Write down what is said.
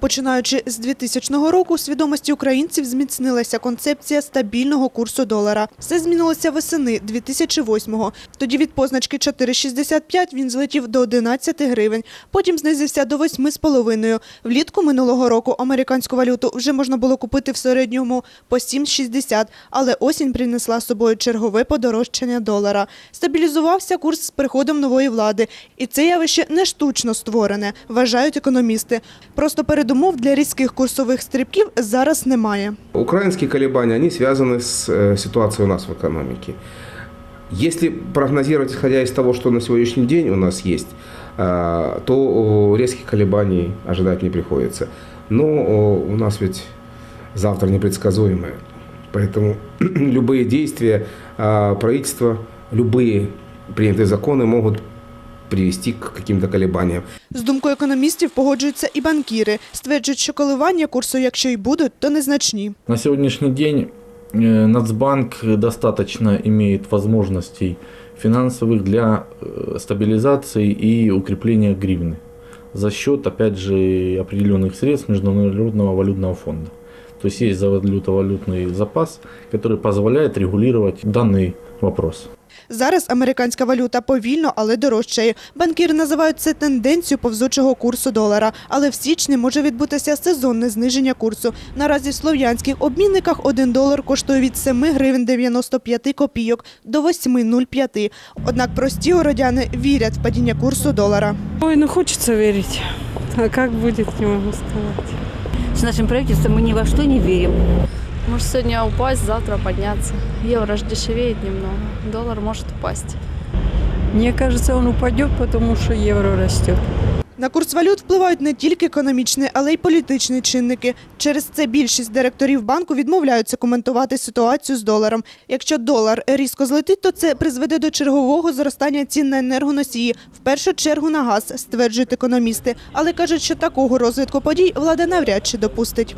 Починаючи з 2000 року, у свідомості українців зміцнилася концепція стабільного курсу долара. Все змінилося восени 2008-го. Тоді від позначки 4,65 він злетів до 11 гривень, потім знизився до 8,5. Влітку минулого року американську валюту вже можна було купити в середньому по 7,60, але осінь принесла з собою чергове подорожчання долара. Стабілізувався курс з приходом нової влади. І це явище не штучно створене, вважають економісти. Просто передумов для різких курсових стрибків зараз немає. Украинские колебания, они связаны с э, ситуацией у нас в экономике. Если прогнозировать, исходя из того, что на сегодняшний день у нас есть, э, то о, резких колебаний ожидать не приходится. Но о, у нас ведь завтра непредсказуемое. Поэтому любые действия э, правительства, любые принятые законы могут привести к каким-то колебаниям. З думкою економістів погоджуються і банкіри. Стверджують, що коливання курсу, якщо й будуть, то незначні. На сегодняшний день э, Нацбанк достаточно имеет возможностей финансовых для э, стабилизации и укрепления гривны за счет, опять же, определенных средств Международного валютного фонда. То есть есть валютно-валютный запас, который позволяет регулировать данный вопрос. Зараз американська валюта повільно, але дорожчає. Банкіри називають це тенденцію повзучого курсу долара. Але в січні може відбутися сезонне зниження курсу. Наразі в слов'янських обмінниках 1 долар коштує від 7 гривень 95 копійок до 8,05. Однак прості городяни вірять в падіння курсу долара. Ой, ну хочется верить. А как будет, не могу сказать. С нашим правительством мы ни во что не верим. Может сегодня упасть, завтра подняться. Евро ж дешевеет немного. Доллар может упасть. Мне кажется, он упадет, потому что евро растет. На курс валют впливають не тільки економічні, але й політичні чинники. Через це більшість директорів банку відмовляються коментувати ситуацію з доларом. Якщо долар різко злетить, то це призведе до чергового зростання цін на енергоносії, в першу чергу на газ, стверджують економісти. Але кажуть, що такого розвитку подій влада навряд чи допустить.